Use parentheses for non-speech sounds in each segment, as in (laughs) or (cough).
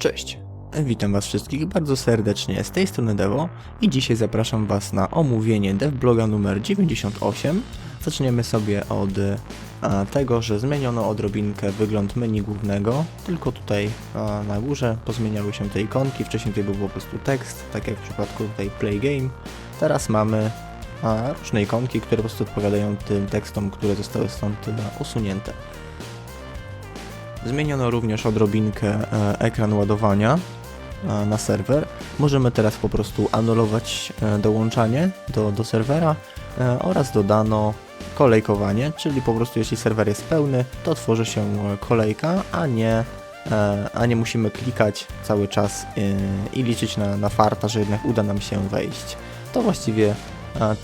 Cześć, witam was wszystkich bardzo serdecznie z tej strony Devo i dzisiaj zapraszam was na omówienie devbloga numer 98. Zaczniemy sobie od e, tego, że zmieniono odrobinkę wygląd menu głównego, tylko tutaj e, na górze pozmieniały się te ikonki, wcześniej tutaj był po prostu tekst, tak jak w przypadku tutaj play game. Teraz mamy e, różne ikonki, które po prostu odpowiadają tym tekstom, które zostały stąd usunięte. Zmieniono również odrobinkę e, ekran ładowania e, na serwer. Możemy teraz po prostu anulować e, dołączanie do, do serwera oraz dodano kolejkowanie, czyli po prostu jeśli serwer jest pełny, to tworzy się kolejka, a nie, a nie musimy klikać cały czas i liczyć na, na farta, że jednak uda nam się wejść. To właściwie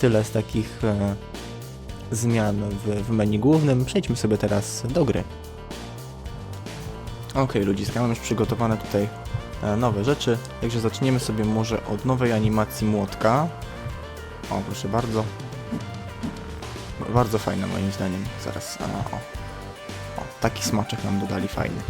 tyle z takich zmian w, w menu głównym. Przejdźmy sobie teraz do gry. Okej, ludziska, mam już przygotowane tutaj e, nowe rzeczy, także zaczniemy sobie może od nowej animacji młotka. O, proszę bardzo. Bardzo fajne moim zdaniem. Zaraz, a, o. o. Taki smaczek nam dodali fajny.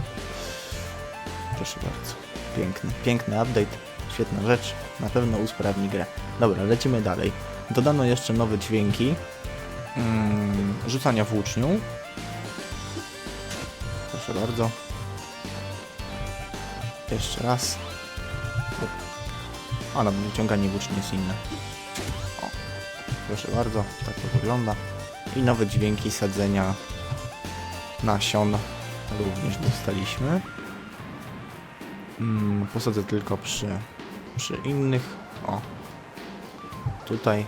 Proszę bardzo. Piękny, piękny update. Świetna rzecz. Na pewno usprawni grę. Dobra, lecimy dalej. Dodano jeszcze nowe dźwięki. Mm, rzucania włócznią. Proszę bardzo. Jeszcze raz. A no, wyciąganie włóczni jest inne. O, proszę bardzo, tak to wygląda. I nowe dźwięki sadzenia nasion również dostaliśmy. Mm, posadzę tylko przy, przy innych. O, tutaj.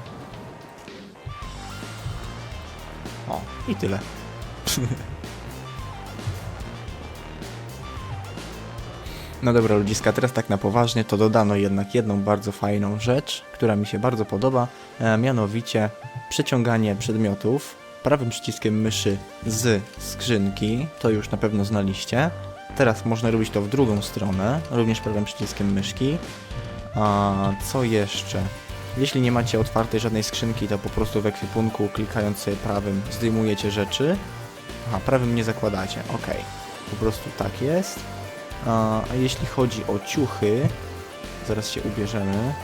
O, i tyle. (laughs) No dobra ludziska, teraz tak na poważnie, to dodano jednak jedną bardzo fajną rzecz, która mi się bardzo podoba, e, mianowicie przeciąganie przedmiotów prawym przyciskiem myszy z skrzynki, to już na pewno znaliście. Teraz można robić to w drugą stronę, również prawym przyciskiem myszki. A co jeszcze? Jeśli nie macie otwartej żadnej skrzynki, to po prostu w ekwipunku klikając sobie prawym zdejmujecie rzeczy. Aha, prawym nie zakładacie, ok. Po prostu tak jest. A jeśli chodzi o ciuchy, zaraz się ubierzemy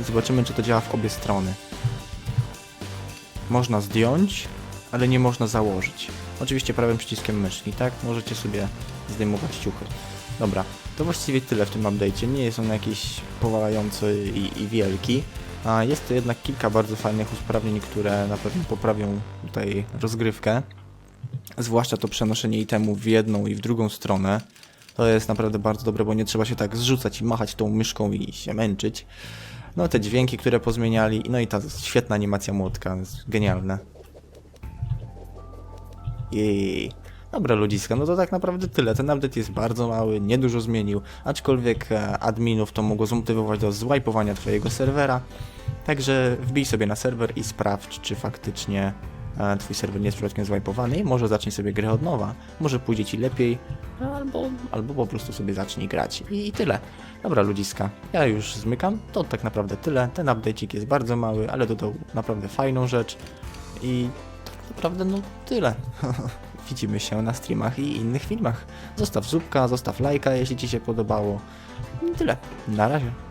i zobaczymy, czy to działa w obie strony. Można zdjąć, ale nie można założyć. Oczywiście prawym przyciskiem myszki, tak? Możecie sobie zdejmować ciuchy. Dobra, to właściwie tyle w tym update'cie. Nie jest on jakiś powalający i, i wielki. A jest to jednak kilka bardzo fajnych usprawnień, które na pewno poprawią tutaj rozgrywkę. Zwłaszcza to przenoszenie itemu w jedną i w drugą stronę. To jest naprawdę bardzo dobre, bo nie trzeba się tak zrzucać i machać tą myszką i się męczyć. No te dźwięki, które pozmieniali, no i ta świetna animacja młotka, jest genialne. Jej. Dobra ludziska, no to tak naprawdę tyle. Ten update jest bardzo mały, niedużo zmienił, aczkolwiek e, adminów to mogło zmotywować do zwipowania twojego serwera. Także wbij sobie na serwer i sprawdź, czy faktycznie twój serwer nie jest przypadkiem zwajpowany i może zacznij sobie grę od nowa. Może pójdzie ci lepiej, albo, albo po prostu sobie zacznij grać. I, I tyle. Dobra ludziska, ja już zmykam. To tak naprawdę tyle. Ten update'ik jest bardzo mały, ale dodał naprawdę fajną rzecz. I tak naprawdę no tyle. (laughs) Widzimy się na streamach i innych filmach. Zostaw subka, zostaw lajka, jeśli Ci się podobało. I tyle. Na razie.